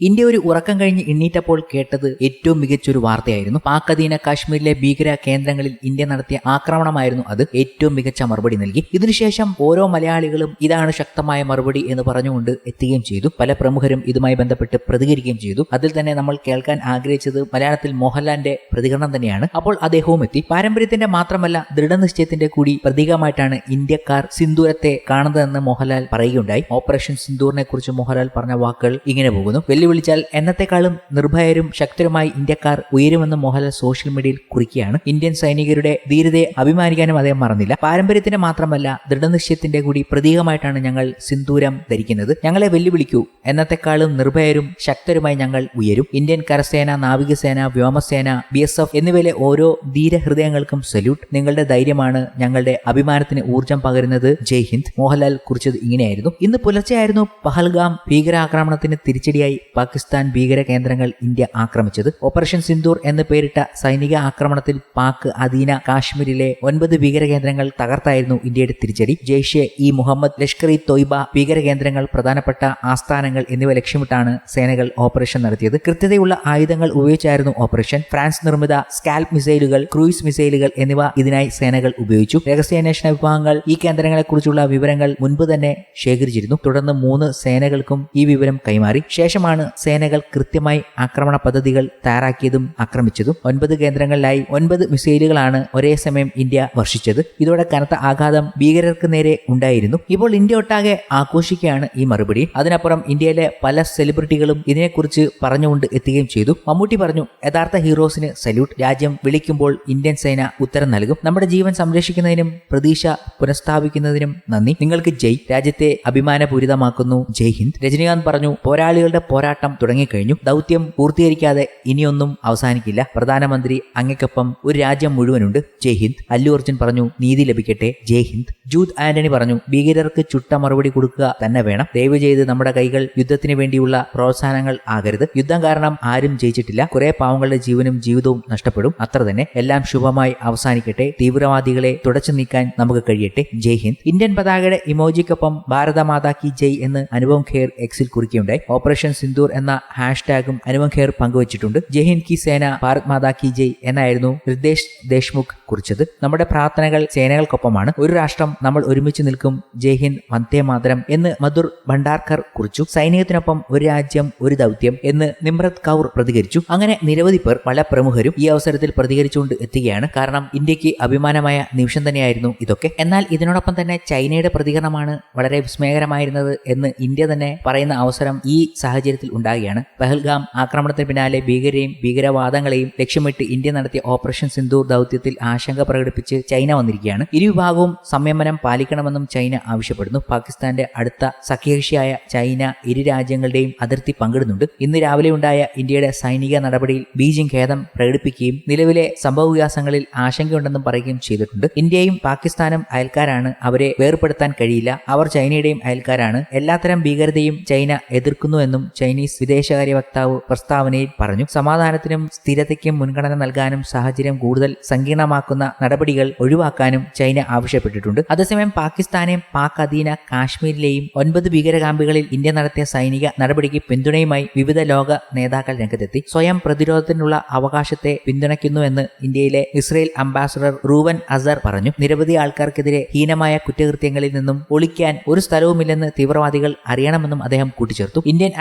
India ഒരു ഉറക്കം കഴിഞ്ഞ് എണ്ണീറ്റപ്പോൾ കേട്ടത് ഏറ്റവും മികച്ചൊരു വാർത്തയായിരുന്നു. പാക് അധീന കാശ്മീരിലെ ഭീകര കേന്ദ്രങ്ങളിൽ ഇന്ത്യ നടത്തിയ ആക്രമണമായിരുന്നു അത്. ഏറ്റവും മികച്ച മറുപടി നൽകി. ഇതിനുശേഷം ഓരോ മലയാളികളും ഇതാണ് ശക്തമായ മറുപടി എന്ന് പറഞ്ഞുകൊണ്ട് എത്തുകയും ചെയ്തു. പല പ്രമുഖരും ഇതുമായി ബന്ധപ്പെട്ട് പ്രതികരിക്കുകയും ചെയ്തു. അതിൽ തന്നെ നമ്മൾ കേൾക്കാൻ ആഗ്രഹിച്ചത് മലയാളത്തിൽ മോഹൻലാലിന്റെ പ്രതികരണം തന്നെയാണ്. അപ്പോൾ അദ്ദേഹവും എത്തി. പാരമ്പര്യത്തിന്റെ മാത്രമല്ല ദൃഢനിശ്ചയത്തിന്റെ കൂടി പ്രതീകമായിട്ടാണ് ഇന്ത്യക്കാർ സിന്ദൂരത്തെ കാണുന്നതെന്ന് മോഹൻലാൽ പറയുകയുണ്ടായി. ഓപ്പറേഷൻ സിന്ദൂറിനെ കുറിച്ച് മോഹൻലാൽ പറഞ്ഞ വാക്കുകൾ ഇങ്ങനെ പോകുന്നു. വെല്ലുവിളിച്ചാൽ എന്നത്തെക്കാളും നിർഭയരും ശക്തരുമായി ഇന്ത്യക്കാർ ഉയരുമെന്ന് മോഹൻലാൽ സോഷ്യൽ മീഡിയയിൽ കുറിക്കുകയാണ്. ഇന്ത്യൻ സൈനികരുടെ ധീരതയെ അഭിമാനിക്കാനും അദ്ദേഹം മറന്നില്ല. പാരമ്പര്യത്തിന്റെ മാത്രമല്ല ദൃഢനിശ്ചയത്തിന്റെ കൂടി പ്രതീകമായിട്ടാണ് ഞങ്ങൾ സിന്ദൂരം ധരിക്കുന്നത്. ഞങ്ങളെ വെല്ലുവിളിക്കൂ. എന്നത്തെക്കാളും നിർഭയരും ശക്തരുമായി ഞങ്ങൾ ഉയരും. ഇന്ത്യൻ കരസേന നാവികസേന വ്യോമസേന ബി എസ് എഫ് എന്നിവയിലെ ഓരോ ധീരഹൃദയങ്ങൾക്കും സല്യൂട്ട്. നിങ്ങളുടെ ധൈര്യമാണ് ഞങ്ങളുടെ അഭിമാനത്തിന് ഊർജം പകരുന്നത്. ജയ് ഹിന്ദ്. മോഹൻലാൽ കുറിച്ചത് ഇങ്ങനെയായിരുന്നു. ഇന്ന് പുലർച്ചെയായിരുന്നു പഹൽഗാം ഭീകരാക്രമണത്തിന് തിരിച്ചടിയായി പാകിസ്ഥാൻ ഭീകര കേന്ദ്രങ്ങൾ ഇന്ത്യ ആക്രമിച്ചത്. ഓപ്പറേഷൻ സിന്ദൂർ എന്ന് പേരിട്ട സൈനിക ആക്രമണത്തിൽ പാക് അധീന കാശ്മീരിലെ ഒൻപത് ഭീകര കേന്ദ്രങ്ങൾ തകർത്തായിരുന്നു ഇന്ത്യയുടെ തിരിച്ചടി. ജെയ്ഷെ ഇ മുഹമ്മദ് ലഷ്കർ ഇ തൊയ്ബ ഭീകര കേന്ദ്രങ്ങൾ പ്രധാനപ്പെട്ട ആസ്ഥാനങ്ങൾ എന്നിവ ലക്ഷ്യമിട്ടാണ് സേനകൾ ഓപ്പറേഷൻ നടത്തിയത്. കൃത്യതയുള്ള ആയുധങ്ങൾ ഉപയോഗിച്ചായിരുന്നു ഓപ്പറേഷൻ. ഫ്രാൻസ് നിർമ്മിത സ്കാൽപ് മിസൈലുകൾ ക്രൂയിസ് മിസൈലുകൾ എന്നിവ ഇതിനായി സേനകൾ ഉപയോഗിച്ചു. രഹസ്യാന്വേഷണ വിഭാഗങ്ങൾ ഈ കേന്ദ്രങ്ങളെക്കുറിച്ചുള്ള വിവരങ്ങൾ മുൻപ് തന്നെ ശേഖരിച്ചിരുന്നു. തുടർന്ന് മൂന്ന് സേനകൾക്കും ഈ വിവരം കൈമാറി. ശേഷമാണ് സേനകൾ കൃത്യമായി ആക്രമണ പദ്ധതികൾ തയ്യാറാക്കിയതും ആക്രമിച്ചതും ഒൻപത് കേന്ദ്രങ്ങളിലായി ഒൻപത് മിസൈലുകളാണ് ഒരേ സമയം ഇന്ത്യ വർഷിച്ചത്. ഇതോടെ കനത്ത ആഘാതം ഭീകരർക്ക് നേരെ ഉണ്ടായിരുന്നു. ഇപ്പോൾ ഇന്ത്യ ഒട്ടാകെ ആഘോഷിക്കുകയാണ് ഈ മറുപടി. അതിനപ്പുറം ഇന്ത്യയിലെ പല സെലിബ്രിറ്റികളും ഇതിനെക്കുറിച്ച് പറഞ്ഞുകൊണ്ട് എത്തുകയും ചെയ്തു. മമ്മൂട്ടി പറഞ്ഞു യഥാർത്ഥ ഹീറോസിന് സല്യൂട്ട്. രാജ്യം വിളിക്കുമ്പോൾ ഇന്ത്യൻ സേന ഉത്തരം നൽകും. നമ്മുടെ ജീവൻ സംരക്ഷിക്കുന്നതിനും പ്രതീക്ഷ പുനഃസ്ഥാപിക്കുന്നതിനും നന്ദി. നിങ്ങൾക്ക് ജയ്. രാജ്യത്തെ അഭിമാനപൂരിതമാക്കുന്നു. ജയ് ഹിന്ദ്. രജനീകാന്ത് പറഞ്ഞു പോരാളികളുടെ പോരാട്ടം തുടങ്ങിക്കഴിഞ്ഞു. ദൗത്യം പൂർത്തീകരിക്കാതെ ഇനിയൊന്നും അവസാനിക്കില്ല. പ്രധാനമന്ത്രി അങ്ങയ്ക്കൊപ്പം ഒരു രാജ്യം മുഴുവനുണ്ട്. ജയ് ഹിന്ദ്. അല്ലു അർജുൻ പറഞ്ഞു നീതി ലഭിക്കട്ടെ. ജയ് ഹിന്ദ്. ജൂത് ആന്റണി പറഞ്ഞു ഭീകരർക്ക് ചുട്ട മറുപടി കൊടുക്കുക തന്നെ വേണം. ദയവ് ചെയ്ത് നമ്മുടെ കൈകൾ യുദ്ധത്തിന് വേണ്ടിയുള്ള പ്രോത്സാഹനങ്ങൾ ആകരുത്. യുദ്ധം കാരണം ആരും ജയിച്ചിട്ടില്ല. കുറെ പാവങ്ങളുടെ ജീവനും ജീവിതവും നഷ്ടപ്പെടും. അത്ര തന്നെ. എല്ലാം ശുഭമായി അവസാനിക്കട്ടെ. തീവ്രവാദികളെ തുടച്ചു നീക്കാൻ നമുക്ക് കഴിയട്ടെ. ജയ് ഹിന്ദ്. ഇന്ത്യൻ പതാകയുടെ ഇമോജിക്കൊപ്പം ഭാരത മാതാ കി ജയ് എന്ന് അനുപം ഖേർ എക്സിൽ കുറിക്കുകയുണ്ടായി. ഓപ്പറേഷൻ സിന്ദൂർ എന്ന ഹാഷ്ടാഗും അനുപം ഖേർ പങ്കുവച്ചിട്ടുണ്ട്. ജയ്ഹിൻ കി സേന ഭാരത് മാതാ കി ജയ് എന്നായിരുന്നു ഹൃദേശ് ദേശ്മുഖ് കുറിച്ചത്. നമ്മുടെ പ്രാർത്ഥനകൾ സേനകൾക്കൊപ്പമാണ്. ഒരു രാഷ്ട്രം നമ്മൾ ഒരുമിച്ച് നിൽക്കും ജയ്ഹിൻ വന്ദേ മാതരം എന്ന് മധുർ ഭണ്ഡാർക്കർ കുറിച്ചു. സൈനികത്തിനൊപ്പം ഒരു രാജ്യം ഒരു ദൗത്യം എന്ന് നിമ്രത് കൗർ പ്രതികരിച്ചു. അങ്ങനെ നിരവധി പേർ പല പ്രമുഖരും ഈ അവസരത്തിൽ പ്രതികരിച്ചുകൊണ്ട് എത്തുകയാണ്. കാരണം ഇന്ത്യയ്ക്ക് അഭിമാനമായ നിമിഷം തന്നെയായിരുന്നു ഇതൊക്കെ. എന്നാൽ ഇതിനോടൊപ്പം തന്നെ ചൈനയുടെ പ്രതികരണമാണ് വളരെ വിസ്മയകരമായിരുന്നത് എന്ന് ഇന്ത്യ തന്നെ പറയുന്ന അവസരം ഈ സാഹചര്യത്തിൽ ഉണ്ടാകുകയാണ് പഹൽഗാം ആക്രമണത്തിന് പിന്നാലെ ഭീകരെയും ഭീകരവാദങ്ങളെയും ലക്ഷ്യമിട്ട് ഇന്ത്യ നടത്തിയ ഓപ്പറേഷൻ സിന്ധൂർ ദൗത്യത്തിൽ ആശങ്ക പ്രകടിപ്പിച്ച് ചൈന വന്നിരിക്കുകയാണ്. ഇരുവിഭാഗവും സംയമനം പാലിക്കണമെന്നും ചൈന ആവശ്യപ്പെടുന്നു. പാകിസ്ഥാന്റെ അടുത്ത സഖ്യകക്ഷിയായ ചൈന ഇരു രാജ്യങ്ങളുടെയും അതിർത്തി പങ്കിടുന്നുണ്ട്. ഇന്ന് രാവിലെ ഉണ്ടായ ഇന്ത്യയുടെ സൈനിക നടപടിയിൽ ബീജിംഗ് ഖേദം പ്രകടിപ്പിക്കുകയും നിലവിലെ സംഭവവികാസങ്ങളിൽ ആശങ്കയുണ്ടെന്നും പറയുകയും ചെയ്തിട്ടുണ്ട്. ഇന്ത്യയും പാകിസ്ഥാനും അയൽക്കാരാണ്. അവരെ വേർപെടുത്താൻ കഴിയില്ല. അവർ ചൈനയുടെയും അയൽക്കാരാണ്. എല്ലാത്തരം ഭീകരതയും ചൈന എതിർക്കുന്നുവെന്നും ചൈനീസ് വിദേശകാര്യ വക്താവ് പ്രസ്താവനയിൽ പറഞ്ഞു. സമാധാനത്തിനും സ്ഥിരതയ്ക്കും മുൻഗണന നൽകാനും സാഹചര്യം കൂടുതൽ സങ്കീർണമാക്കുന്ന നടപടികൾ ഒഴിവാക്കാനും ചൈന ആവശ്യപ്പെട്ടിട്ടുണ്ട്. അതേസമയം പാകിസ്ഥാനെയും പാക് അധീന കാശ്മീരിലെയും ഒൻപത് ഭീകര ക്യാമ്പുകളിൽ ഇന്ത്യ നടത്തിയ സൈനിക നടപടിക്ക് പിന്തുണയുമായി വിവിധ ലോക നേതാക്കൾ രംഗത്തെത്തി. സ്വയം പ്രതിരോധത്തിനുള്ള അവകാശത്തെ പിന്തുണയ്ക്കുന്നുവെന്ന് ഇന്ത്യയിലെ ഇസ്രയേൽ അംബാസഡർ റൂവൻ അസർ പറഞ്ഞു. നിരവധി ആൾക്കാർക്കെതിരെ ഹീനമായ കുറ്റകൃത്യങ്ങളിൽ നിന്നും ഒളിക്കാൻ ഒരു സ്ഥലവുമില്ലെന്ന് തീവ്രവാദികൾ അറിയണമെന്നും അദ്ദേഹം കൂട്ടിച്ചേർത്തു. ഇന്ത്യൻ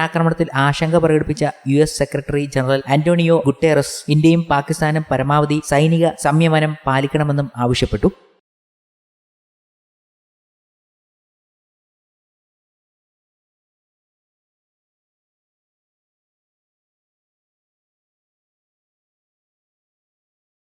ആക്രമണത്തിൽ ആശങ്ക പ്രകടിപ്പിച്ച U S secretary general Antonio Guterres ഇന്ത്യയും പാകിസ്ഥാനും പരമാവധി സൈനിക സംയമനം പാലിക്കണമെന്നും ആവശ്യപ്പെട്ടു.